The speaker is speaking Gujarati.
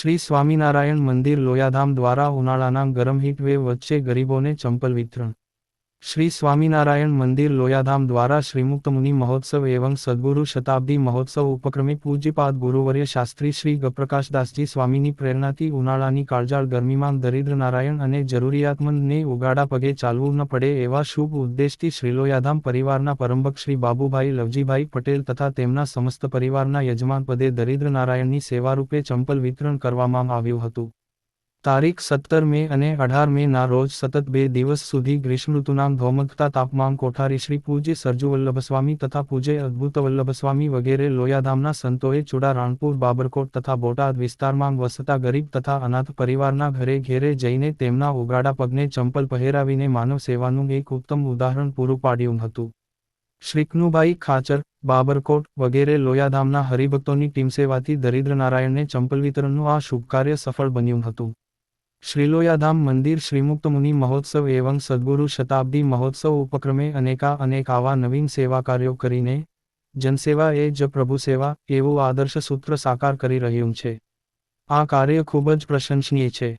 શ્રી સ્વામિનારાયણ મંદિર લોયાધામ દ્વારા ઉનાળાના ગરમ હીટવેવ વચ્ચે ગરીબોને ચંપલ વિતરણ. શ્રી સ્વામિનારાયણ મંદિર લોયાધામ દ્વારા શ્રીમુક્તમુનિ મહોત્સવ એવં સદગુરુ શતાબ્દી મહોત્સવ ઉપક્રમે પૂજ્યપાદ ગુરુવર્ય શાસ્ત્રી શ્રી ગપ્રકાશદાસજી સ્વામીની પ્રેરણાથી ઉનાળાની કાળજાળ ગરમીમાં દરિદ્ર નારાયણ અને જરૂરિયાતમંદને ઉગાડા પગે ચાલવું ન પડે એવા શુભ ઉદ્દેશથી શ્રી લોયાધામ પરિવારના પરમભક્ત શ્રી બાબુભાઈ લવજીભાઈ પટેલ તથા તેમના સમસ્ત પરિવારના યજમાન પદે દરિદ્ર નારાયણની સેવારૂપે ચંપલ વિતરણ કરવામાં આવ્યું હતું. તારીખ સત્તર મે અને અઢાર મે ના રોજ સતત બે દિવસ સુધી ગ્રીષ્મઋતુના ધોમકતા તાપમાન કોઠારી શ્રી પૂજ્ય સરજુ વલ્લભસ્વામી તથા પૂજ્ય અદ્ભુત વલ્લભસ્વામી વગેરે લોયાધામના સંતોએ ચુડા, રાણપુર, બાબરકોટ તથા બોટાદ વિસ્તારમાં વસતા ગરીબ તથા અનાથ પરિવારના ઘરે ઘેરે જઈને તેમના ઉગાડા પગને ચંપલ પહેરાવીને માનવ સેવાનું એક ઉત્તમ ઉદાહરણ પૂરું પાડ્યું હતું. શ્રીકનુભાઈ ખાચર, બાબરકોટ વગેરે લોયાધામના હરિભક્તોની ટીમ સેવાથી દરિદ્ર નારાયણને ચંપલ વિતરણનું આ શુભ કાર્ય સફળ બન્યું હતું. શ્રીલોયાધામ મંદિર શ્રીમુક્તમુનિ મહોત્સવ એવં સદગુરુ શતાબ્દી મહોત્સવ ઉપક્રમે અનેકા અનેક આવા નવીન સેવા કાર્યો કરીને જનસેવા એ જ પ્રભુ સેવા એવું આદર્શ સૂત્ર સાકાર કરી રહ્યું છે. આ કાર્ય ખૂબ જ પ્રશંસનીય છે.